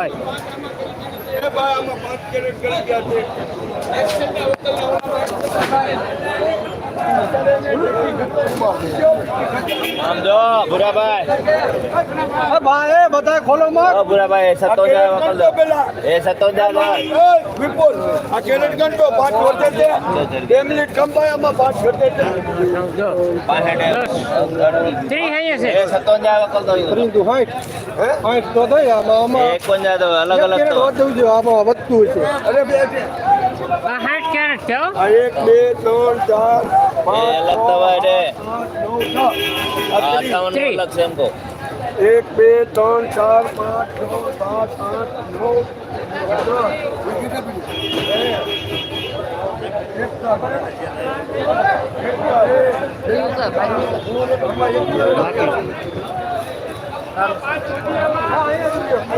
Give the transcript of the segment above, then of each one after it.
આમ જો ભૂરાભાઈ. ભાઈ બધા ખોલો માં ઓ સત્તોજા વકલ દો એ સત્તોજા દો વિપુલ આ કેરેટ ઘંટો પાંચ વર્ષે છે. બે મિનિટ કંપાય આમાં પાંચ વર્ષે છે. એ સત્તોજા વકલ દો તું હાઈટ હાઈટ તો થઈ આમાં આમાં. એક પંજા દો અલગ અલગ તો. છે આમાં વધતું છે. અરે બે હાથ કેરેટ છે એક બે ત્રણ ચાર એક બે ત્રણ ચાર પાંચ છ સાત આઠ નવ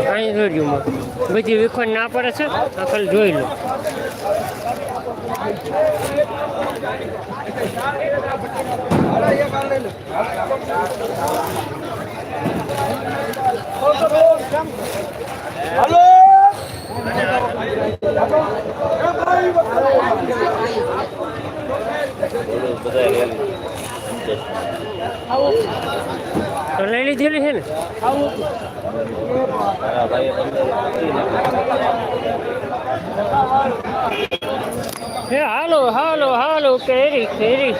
અહીં જોઈ માં બધી વિખોન ના પડે છે આ જોઈ લો હાલો બધા રેલી તો લઈ લીધેલી છે ને મારા ભાઈએ એ હાલો હાલો હાલો કેરી કેરી.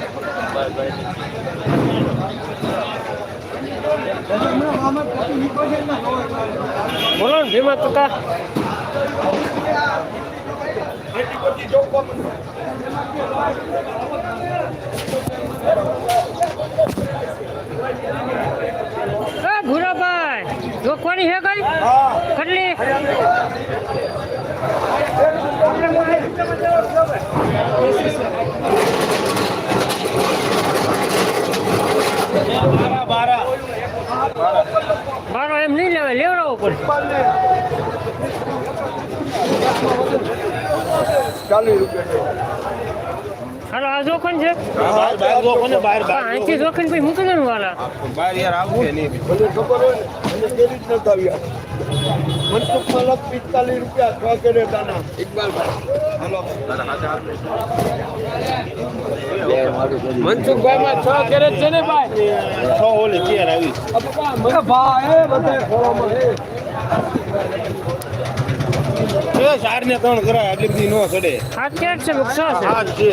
બોલો ને ભીમા કાકા એ ભૂરાભાઈ જોખવાની છે કઈ કેટલી બારો એમ નહીં લેવાય લેવડાવવો પડે. ચાલીસ રૂપિયા હાલો આ જોખન છે? આથી જોખન પછી મૂકી દો ને વાલા. મને ખબર હોય ને કેવી જ નથી આવ્યા મનસુખમાં લખ પિસ્તાલીસ રૂપિયા છ કેરેટ આના ઇકબાલભાઈ હાલો મનસુખભાઈ માં છ કેરેટ છે ને ભાઈ? છ ઓલી ચેર આવી. ભાઈ બધા ચાર ને ત્રણ કરાય આટલી બધી નો ચડે. હાથ કેરેટ છે નુકસો છે.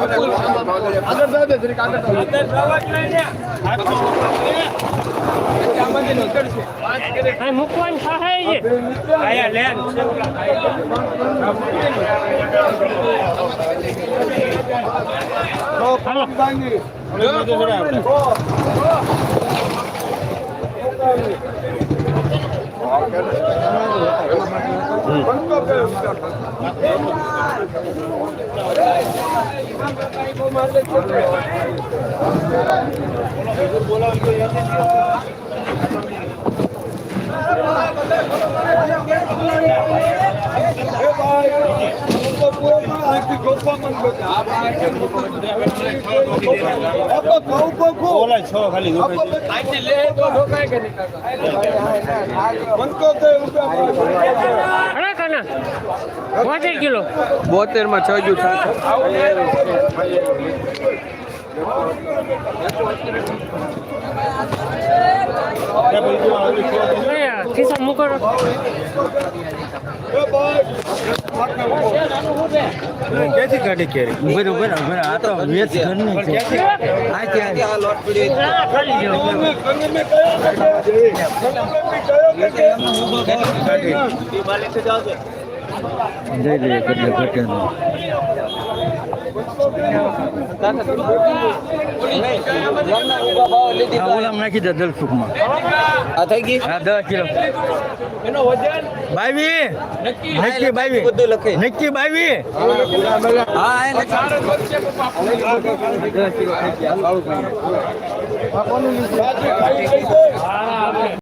કને વજન લે ખાય સન્નું પાંચસો અહીં મૂકવાની સહાય છે ઓલા છ ખાલી અરે કને બોતેર કિલો બોતેરમાં છ જુ અહીંયા ખિસ્સા મૂકો તો. ક્યાંથી કાઢી કેરી ઉભર ઉભર ઉભર આ તો વેચ ઘરની છે આ ક્યાં ના, ખાલી જો. જઈ લઈએ કેટલે ઘટે ઓલામ નાખી દે દલસુખમાં આ થઈ ગઈ? હા દસ કિલો. બાવી નક્કી. બાવી બધું લખે. નક્કી બાવી હા એને હા આપણે.